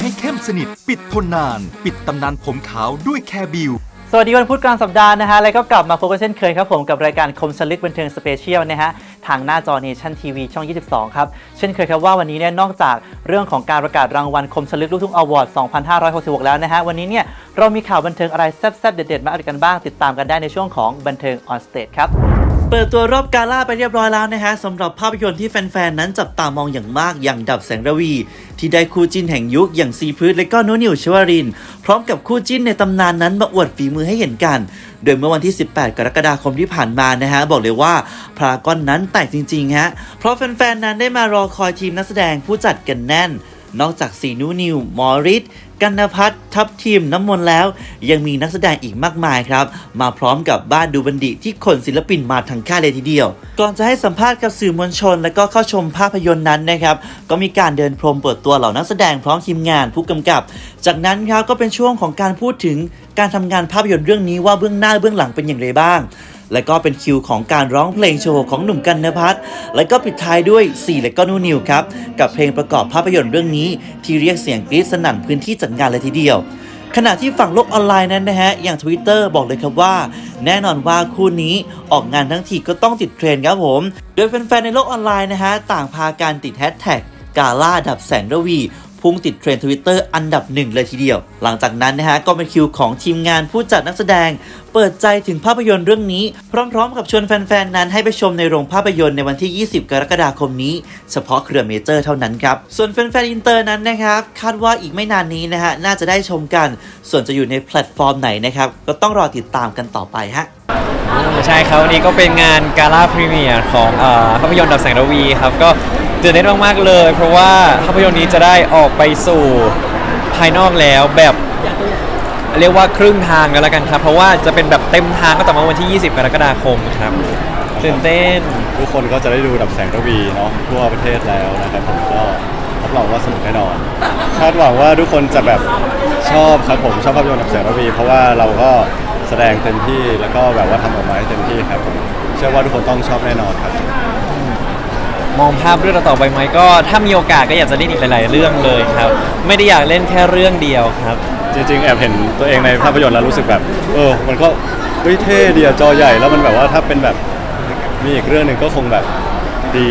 ให้เข้มสนิท ปิดทนนาน ปิดตำนานผมขาวด้วยแคร์บิวสวัสดีวันพุธกลางสัปดาห์นะฮะ แล้วก็กลับมาพบกันเช่นเคยครับผมกับรายการคมสลิดบันเทิงสเปเชียลนะฮะ ทางหน้าจอเนชั่นทีวีช่อง 22 ครับ เช่นเคยครับว่าวันนี้เนี่ยนอกจากเรื่องของการประกาศรางวัลคมสลิดลูกทุ่งอวอร์ด 2566 แล้วนะฮะ วันนี้เนี่ยเรามีข่าวบันเทิงอะไรแซ่บๆ เด็ดๆ มาอัปเดตกันบ้าง ติดตามกันได้ในช่วงของบันเทิงออนสเตจครับ เปิดตัวรอบกาล่าไปเรียบร้อยแล้วนะฮะสำหรับภาพยนตร์ที่แฟนๆ นั้นจับตามองอย่างมากอย่างดับแสงระวี ที่ได้คู่จิ้นแห่งยุคอย่างซีพืชและก็นุนิวชวริน พร้อมกับคู่จิ้นในตำนานนั้นมาอวดฝีมือให้เห็นกัน โดยเมื่อวันที่ 18 กรกฎาคมที่ผ่านมานะฮะ บอกเลยว่าพารากอนนั้นแตกจริงๆฮะเพราะแฟนๆ นั้นได้มารอคอยทีมนักแสดงผู้จัดกันแน่น นอกจากสีนูนิวมอริสกันนพัฒน์ทัพทีมน้ำมนต์แล้ว ยังมีนักแสดงอีกมากมายครับ มาพร้อมกับบ้านดูบันดิที่ขนศิลปินมาทั้งค่ายเลยทีเดียว ก่อนจะให้สัมภาษณ์กับสื่อมวลชน และก็เข้าชมภาพยนตร์นั้นนะครับก็มีการเดินพรมเปิดตัวเหล่านักแสดงพร้อมทีมงานผู้กำกับ จากนั้นครับก็เป็นช่วงของการพูดถึงการทำงานภาพยนตร์เรื่องนี้ว่าเบื้องหน้าเบื้องหลังเป็นอย่างไรบ้าง และก็เป็นคิวของการร้องเพลงโชว์ของหนุ่มกันนพัฒน์และก็ปิดท้ายด้วยสี่และก็นูนิวครับ กับเพลงประกอบภาพยนตร์เรื่องนี้ ที่เรียกเสียงกรี๊ดสนั่นพื้นที่จัดงานเลยทีเดียวขณะที่ฝั่งโลกออนไลน์นั้นนะฮะ อย่าง Twitter บอกเลยครับว่า แน่นอนว่าคู่นี้ออกงานทั้งทีก็ต้องติดเทรนครับผม โดยแฟนๆในโลกออนไลน์นะฮะ ต่างพาการติดแฮชแท็กกาล่าดับแสงระวี พุ่งติดเทรนด์ทวิตเตอร์อันดับหนึ่งเลยทีเดียว หลังจากนั้นนะฮะก็เป็นคิวของทีมงานผู้จัดนักแสดง เปิดใจถึงภาพยนตร์เรื่องนี้ พร้อมๆ กับชวนแฟนๆ นั้นให้ไปชมในโรงภาพยนตร์ในวันที่ 20 กรกฎาคมนี้ เฉพาะเครือเมเจอร์เท่านั้นครับ ส่วนแฟนๆ อินเตอร์นั้นนะครับคาดว่าอีกไม่นานนี้นะฮะน่าจะได้ชมกัน ส่วนจะอยู่ในแพลตฟอร์มไหนนะครับก็ต้องรอติดตามกันต่อไปฮะใช่ครับวันนี้ก็เป็นงานกาล่าพรีเมียร์ของภาพยนตร์ดับแสงระวีครับก็ ตื่นเต้นมากๆเลย เพราะว่าภาพยนตร์นี้จะได้ออกไปสู่ภายนอกแล้วแบบเรียกว่าครึ่งทางกันแล้วกันครับ เพราะว่าจะเป็นแบบเต็มทางก็ต่อมาวันที่ 20 กรกฎาคมครับตื่นเต้น ทุกคนก็จะได้ดูดับแสงระวีเนาะทั่วประเทศแล้วนะครับผมก็รับรองว่าสนุกแน่นอนคาดหวังว่าทุกคนจะแบบชอบครับผมชอบภาพยนตร์ดับแสงระวี เพราะว่าเราก็แสดงเต็มที่แล้วก็แบบว่าทำออกมาให้เต็มที่ครับผมเชื่อว่าทุกคนต้องชอบแน่นอนครับ มองภาพเรื่องต่อๆไปไหมก็ถ้ามีโอกาสก็อยากจะเล่นอีกหลาย ๆ เรื่องเลยครับ ไม่ได้อยากเล่นแค่เรื่องเดียวครับ จริงๆ แอบเห็นตัวเองในภาพยนตร์แล้วรู้สึกแบบ เออ มันก็เฮ้ยเท่ดีอะจอใหญ่แล้วมันแบบว่าถ้าเป็นแบบมีอีกเรื่องหนึ่งก็คงแบบดี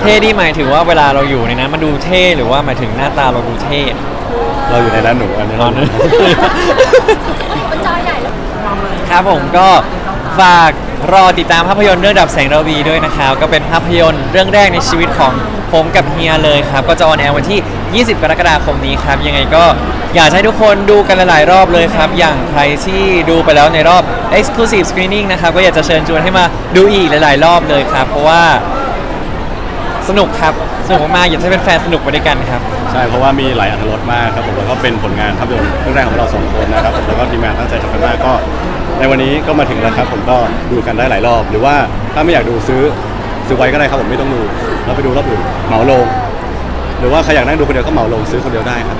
เท่ดีหมายถึงว่าเวลาเราอยู่ในนั้นมันดูเท่หรือว่าหมายถึงหน้าตาเราดูเท่เราอยู่ในนั้นหนูอันนี้ตอนนั้น มันจอใหญ่แล้วครับผมก็ ฝากรอติดตามภาพยนตร์เรื่องดับแสงระวีด้วยนะครับ ก็เป็นภาพยนตร์เรื่องแรกในชีวิตของผมกับเฮียเลยครับ ก็จะออนแอร์วันที่ 20 กรกฎาคมนี้ครับ ยังไงก็อยากให้ทุกคนดูกันหลายๆรอบเลยครับ อย่างใครที่ดูไปแล้วในรอบ Exclusive Screening นะครับ ก็อยากจะเชิญชวนให้มาดูอีกหลาย ๆ รอบเลยครับ เพราะว่าสนุกครับ สนุกมากๆอยากให้เป็นแฟนสนุกไปด้วยกันครับ ใช่เพราะว่ามีหลายอรรรสมากครับผมแล้วก็เป็นผลงานภาพยนตร์เรื่องแรกของเราสองคนนะครับผมแล้วก็ทีมงานตั้งใจทำกันมากก็ ในวันนี้ก็มาถึงแล้วครับผมก็ดูกันได้หลายรอบ หรือว่าถ้าไม่อยากดูซื้อซื้อไว้ก็ได้ครับผมไม่ต้องดูแล้วไปดูรอบอื่นเหมาลง หรือว่าใครอยากนั่งดูคนเดียวก็เหมาลงซื้อคนเดียวได้ครับ